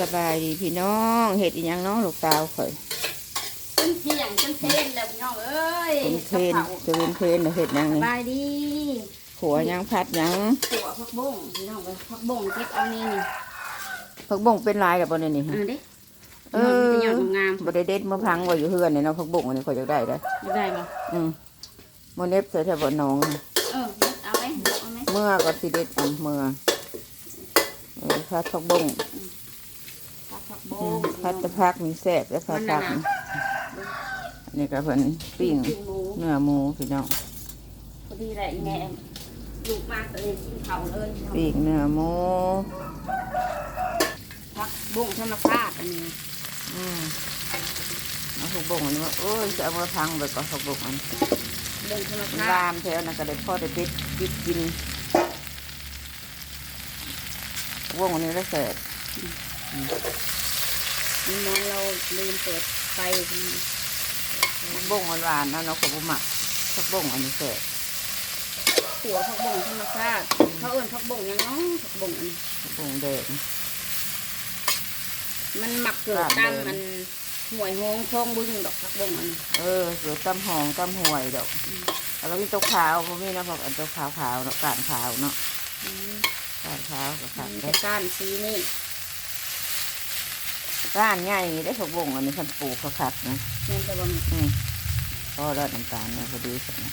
สบายดีพี่น้องเห็ดอีหยังเน้องลูกสาวข่อยจนเที่ยงจนเพลนแล้วพี่น้องเอ้ยเป็นเพนกับข้าวจะเป็นเพนเห็ดหยังสนี่บายดีขัวหยังพัดหยังขัวผักบุ้งพี่น้องเอ้ยผักบุ้งเก็บเอานี่นี่ผักบงเป็นลายกับบนนี่เอันนี้เอมันอจะยอดงามบไดเด็ดมาพังไว้อยู่เฮือนนี่เนาะผักบงอันนี้ข่อยอยากได้ได้ๆไม่ได้ปะอืมโมเน็บใส่แถวบ่น้อง เออเอาไหมเอาไหมเมื่อก็สิเด็ดเอาเมื่อเออพัดผักบงผักผักอืบุ้มง พัดจะพักมีแซ่บและพัดพักนี่อันนี่ก็เพิ่นปิ้งปิ้งหมูเนื้อหมูพี่น้องพอดีแหละอีแม่ลูกมาตัวเองกินเขาเลยปิ้งเนื้อหมูผักบุ้งธรรมชาติอันนี้อืมเอาผักบงอันนี้ว่าโอ้ยจะเอามาพังไปก่อนผักบงอันบุ้งธรรมมันชาลาติมแถวนั้นก็ได้พ่อได้ปิดปิดกินวงอันนี้แล้วเสร็จ นี่มอนเราลืมเปิดไฟบงหวานๆนะเนาะขบุหมักผักบงอันนี้เสร็จขัวผักบุ้งธรรมชาติเขาเอิ้นผักบุ้งหยังเนาะผักบุ้งอันนี้ผักบงแดงมันหมักเกิดตามมันห่วยโฮงทองบึ้งดอกผักบุ้งอันนี้เออเสือตำหองตำหวยดอกแล้วก็มีตัวขาวพวกนี้นะพวกอันตัวขาวขาวๆเนาะกานขาวเนาะอืมกานขาวกับขาวมันได้จะก้านสีนี่ ก้านใหญ่ได้ผักบงอันนี้คันปลูกเขาคักนะมันจะบ่มีอืมพอแล้วน้ำตาลเนี่ยพอดีสักนะ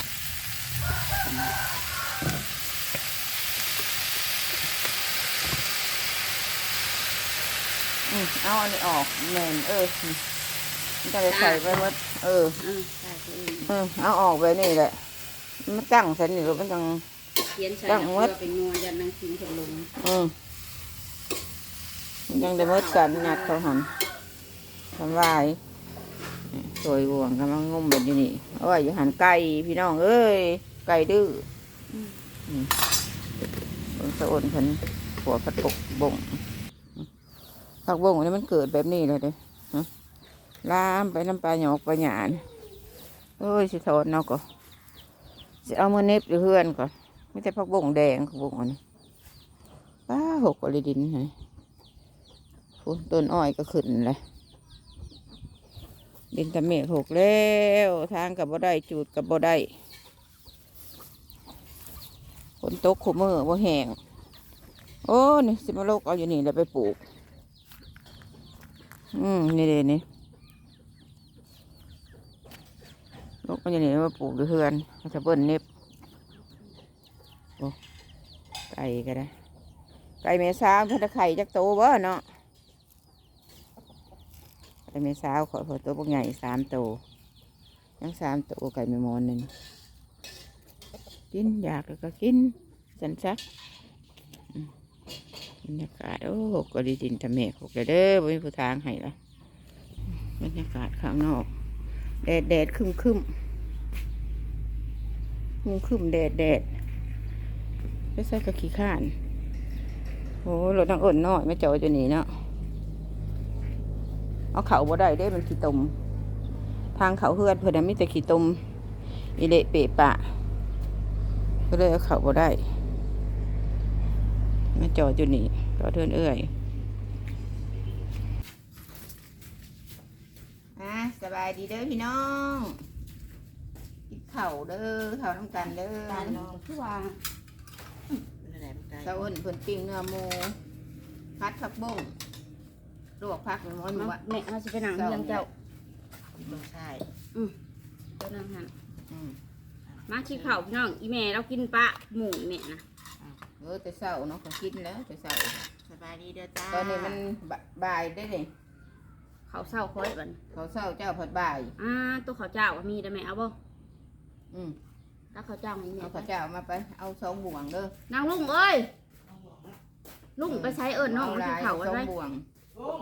อืมเอาอันนี้ออกแมนเออนี่มันจะได้ใส่ไปหมดเออ อืมใช่คือเออเอาออกไปนี่แหละมันตั้งเสร็จนี่แล้วมันต้องเขียนใส่ตั้งเพื่ไว้อเป็นนัวยันนางกินขนมอืมมัน ยังได้หมดกันงัดเขาหันทำลายสวยบ่วงกำลังงมแบบนี้โอาไว้อยู่หันไก่พี่น้องเอ้ยไก่ดื้อคนสะอ้นเพิ่นหัวผัดปกบ่งผักบ่งอันนี้มันเกิดแบบนี้เลยเด้ลามไปน้ำปลาหยอกปลาหยาดเอ้ยสิทอนเนาะก็สิเอามาเน็บอยู่เฮือนก่อนไม่ใช่ผักบ่งแดงผักบ่งอันนี้ป้าหกกว่าเลยดินไง ฝนต้นอ้อยก็ขึ้นเลยดินตะเมฆหกแล้วทางกับบ่ได้จูดกับบ่ได้ฝนตกขมือบ่แห้งโอ้นี่สิมาโลกเอาอยู่นี่แล้วไปปลูก อืมนี่เด้นี่โลกเอาอยู่นี่มาปลูกด้วยเฮือนเขาจะเบิ้ลเน็บโอ้ไก่ก็ได้ไก่เมษาพิ่นจะไข่จักโตบ่เนาะ ไก่เมษาวขอขอตัวพวกใหญ่สามโตยังสามโตไก่แม่มอนนี่กินอยากก็กินสันซักอืมบรรยากาศโอ้ก็ดีดินทะเมฆหกเลยเด้อบ่มีผู้ทางให้ละบรรยากาศข้างนอก แดดแดดคึมคึมคึมคึมแดดแดดไม่ใช่กะขี้ข้านโอ้รถนังอ่นน้อยไม่เจอจะหนีเนาะ เอาเขาบ่ได้ได้มันขี้ตม ทางเขาเฮือนเพื่อนนะมีแต่ขี้ตมอีเละเปะปะ ก็เลยเอาเขาบ่ได้มาจอดอยู่นี่จอดเทือนเอื้อยอะสบายดีเด้อพี่น้องกินเข่าวเด้อเข่าวน้ำกันเด้อตาลองคือว่าสะอ้นเพิ่นปิ้งเนื้อหมูพัดผักบุ้ง ลวกผักมันมันว่าแม่เขาจะไปนั่งเลี้ยงเจ้าไม่ใช่เจ้านั่งหันอืมมาขี้เข่าพี่น้องอีแม่เรากินปลาหมูแม่นะเออแต่เช้าเนาะก็กินแล้วแต่เช้าสบายดีเด้อจ้าตอนนี้มันบ่บ่ายได้เลยเขาเศร้าค่อยบันเขาเช้าเจ้าผัดบ่ายอ่าตัวข้าวเจ้าว่ามีได้ไหมเอาบ่อืมถ้าข้าวเจ้าให้แม่เอาข้าวเจ้ามาไปเอาสองบ่วงเด้อนางลุงเอ้ยลุงไปใช้เอิญน้องเอามาหที่ลายเขาสไว้องไว้บ่วงอืม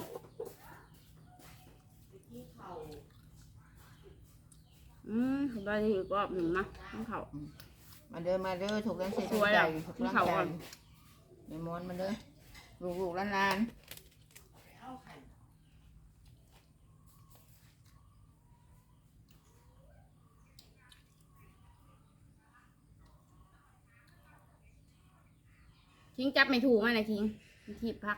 สบายดีอีกรอบหนึ่งมาต้องเขา มาเด้อมาเด้อถูกแล้วเสียสวยใจอะถูกกินร่างข้าวใจก่อนในมอนมาเด้อลูกๆหลานทิ้งจับไม่ถูกไหมนะทิ้งที่พัก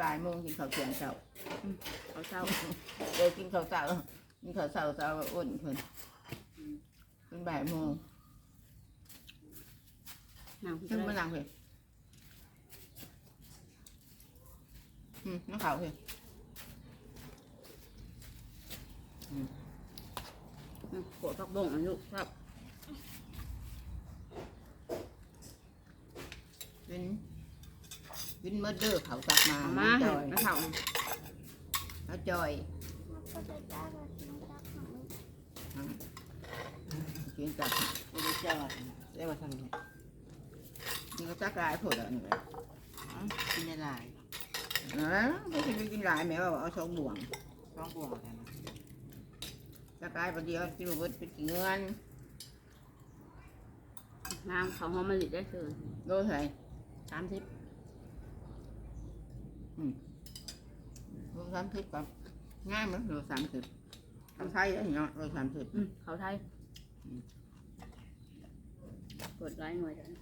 บ่ายโมงกินข้าวเที่ยงเช้าเขาเศร้าเดี๋ยวกินข้าวเช้ากินข้าวเช้าเช้าอ้วนเพิ่นเป็นบ่ายโมงนางพี่ซึ่งก็มาได้นั่งเพิ่นอืมน้ำขาวเพิ่นอืมโกดพักบงอันลูกครับเป็น เป็นเมอร์เดอร์เขาตักมาเอามาจให้อยมาเถ่าเขาจอยอืมกินจับไม่ได้จอดได้ว่าทำไงกินก็จักรายผดอะนี่แหละกินได้หลายเออไม่กินไม่กินหลายแม่ว่าเอาสองบ่วงต้องบวกกันนะจักรายประเดียวกินบ่เบิดเป็นกี่เงินน้ำเขาหอมมะลิได้คือโลเท่าไหร่สามสิบ โลสามสิบกับง่ายมั้ยโลสามสิบทำไทยได้เนาะโลสามสิบอืมเขาไทยเปิดไลน์หน่อยเดี๋ยวนะ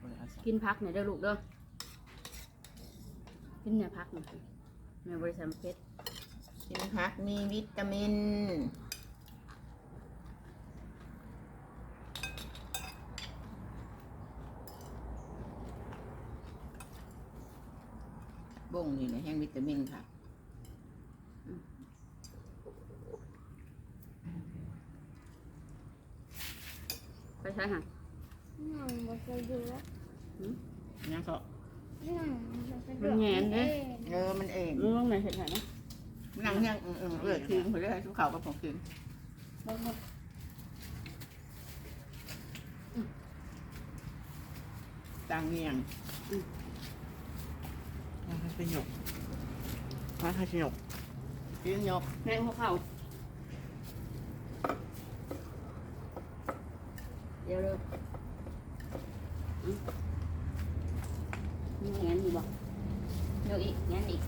บริษัทกินพักหน่อยเด้อลูกเด้อกินเนี่ยพักหน่อยแม่บริษัทเพชร กินผักมีวิตามิน บ่งนี่นะแห้งวิตามินค่ะไปใช้หานั่งบ่เคยดูแล้วยังก็นั่งบ่เคยมันแหงนเด้ เออมันเองมึงลงไหนเห็นไหนนะมันนั่งยังเออเออเออคืนไปเรื่อยทุกเขากับผมคืนบ่บ่ต่างเงียง มาให้เป็นหยกมาให้เป็นหยกกินยกแม่งหัวเข่าเดี๋ยวเลยอืมมีแงนอยู่บ่เดี๋ยวอีกแงนอีก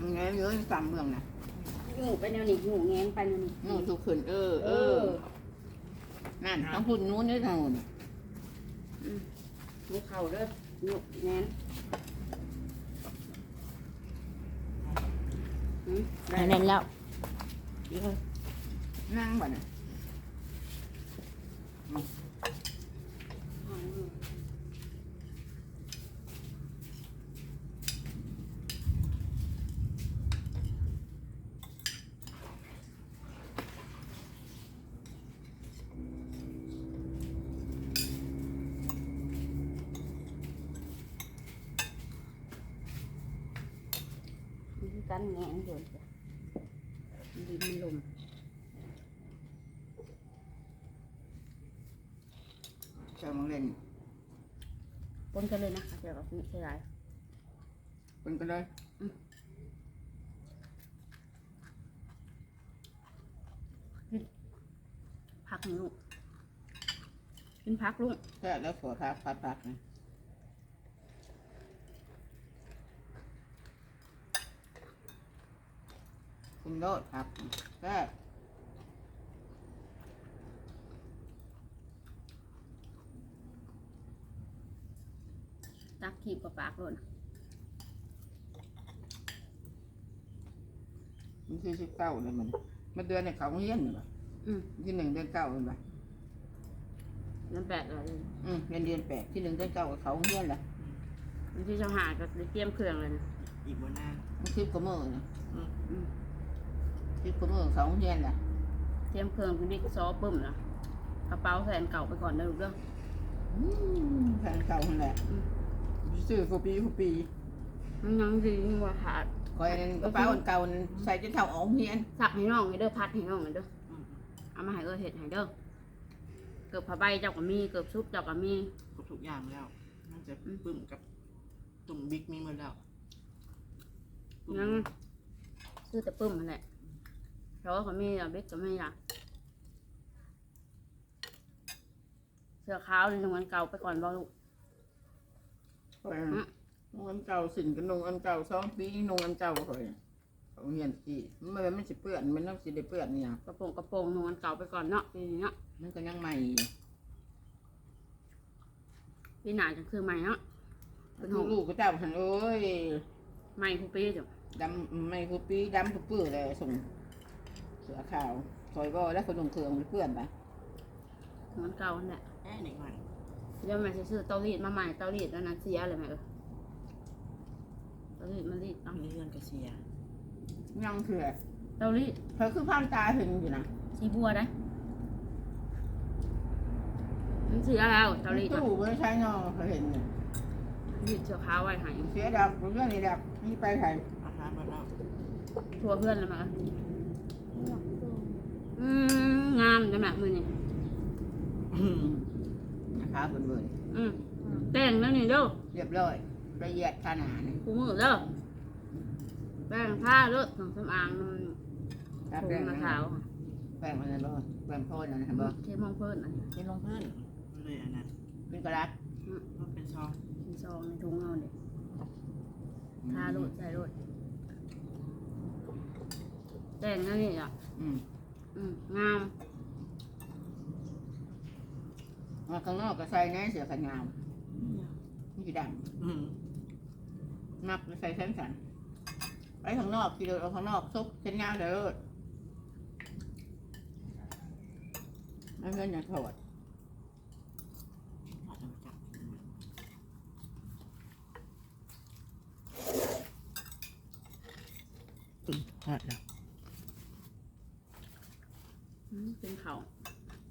มันไงเยอะต่ำเมืองนะงูไปแนวนี้งูแงนไปแนวนี้นู่นทุกคืนเออเอเอออ นั่นต้องพูดนู้นนี่ทางนู้นอืมงูเข่าเด้อ งูแงนอืมได้แน่นแล้วดีเลยนั่งบ่น่ะ อืม มันแงนโดนจ้ะดินลมเจ้ามังเล่นปนกันเลยนะเดี๋ยวกับนี่ใช่ไรปนก็เลยพักหนึ่งลูกกินพักลูกแค่แล้วฝอทักพัดพักนะ คุณโลดครับแค่ตักขีบกับปากเลยนะมันคือสิบเก้าเลยมันมาเดือนในเขาเฮียนนี่บ่อืมที่หนึ่งเดือนเก้าเลยบ่น้ำแปดเลยอืมเดือนเดือนแปดที่หนึ่งเดือนเก้ากับเขาเฮียนแหละมันที่เจ้าหาก็ได้เตรียมเครื่องเลยนะอีกบนหน้ามันคือก็มือนะอืม คือก็มือเขาเฮียนแหละเตรียมเครื่องเป็นดิกซอปึ้มนะกระเป๋าแสนเก่าไปก่อนนะลูกเด้ออืมแฟนเก่าคนแหละซื้อกูปีกูปีมันยังดีกว่าขาดคอยนั่นกระเป๋าอันเก่าอันใส่จนเท่าอองเฮียนสักให้น้องให้เด้อพัดให้น้องให้เด้อเอามาให้เออเห็ดให้เด้อเกือบผ้าใบเจ้าก็มีเกือบซุปเจ้าก็มีครบทุกอย่างแล้วน่าจะปึ้มกับตุ่มบิ๊กมีหมดแล้วยังซื้อแต่ปึ้มนั่นแหละ เพราะว่าเขามีอะเบ็กก็ไม่อยากเสื้อขาวนี่ตรงนั้นเก่าไปก่อนบ่ลูกคอยนุ่งอันเก่าสินกับนุ่งอันเก่าสองปีนุ่งอันเก่าคอยเขาเฮียนที่มันมันสิเปื้อนมันต้องสิได้เปื้อนเนี่ยกระโปรงกระโปรงตรงนั้นเก่าไปก่อนเนาะปีนี้เนาะมันก็ยังใหม่อยู่ปีปีหน้าจะซื้อใหม่เนาะเป็นห้องลูกก็เจ้าหันเอ้ย ใหม่คูปีจ้ะ ดำไม่คือปีดำคือปื้อเลยส่งเสือขาวคอยบ่แล้วคนลงเครื่องเพื่อนไปเหมือนเก่านั่นแหละแอ้เด็กหน่อยเดี๋ยวแม่จะซื้อเตารีดมาใหม่เตารีดแล้วนั้นเสียเลยแม่เออเตารีดมันรีดเอาในเรือนกระเซียยังเถื่อเตารีดเธอคือพันตาถึงอยู่นะสีบัวได้มันเสียแล้วเตารีดอะตู้ไม่ใช่เนาะเขาเห็นนี่รีดเชือกขาวไว้ใหายเสียดับเรื่องนี้ดับนี่ไปไทยอาหารมาแล้วทัวเพื่อนแล้วแม่เออหลักตัว อืมงามจังแม่มือนี่นะคะเบิ่นเบิ่นอืมแต่งแล้วนี่เด้อเรียบร้อยละเอียดขนาดนี้กูมือเด้อแป้งผ้าเด้อเครื่องสำอางมันรับถุแป้งงมะนะขาวแป้งมันบ่แป้งโพดนะบ่เทมองเพิ่นอันนี้กินลงพื้นเลยอันนั้นเป็นกระดัษมันเป็นซองที่ซองในถุงเอาเนี่ยทาโรดใส่โรดแต่งแล้วนี่อะอืม อืมงามมาข้างนอกก็ใส่แน่เสือขยาวนี่คือดอืมำนับใส่แขนสันไปข้างนอกขี่รถเอาข้างนอกซุกเส้นยาวเด้อแล้วเงินอย่าถอดอาจจะจับอืมทอดแล้วอืม เป็นเขา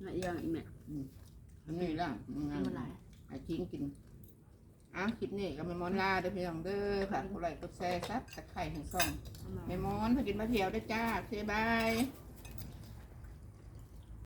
ละเอียงอีแม่อันนี้ล่ะมันไม่งานเป็นไรไอ้ทิ้งกินอ้าวคลิปนี้ก็แม่มอนลาเด้อพี่น้องเด้อฝากกดไลค์กดแชร์ซับตะไคร้ให้ซ่องแม่มอนพากินมาเที่ยวเด้อจ้าเซบายบ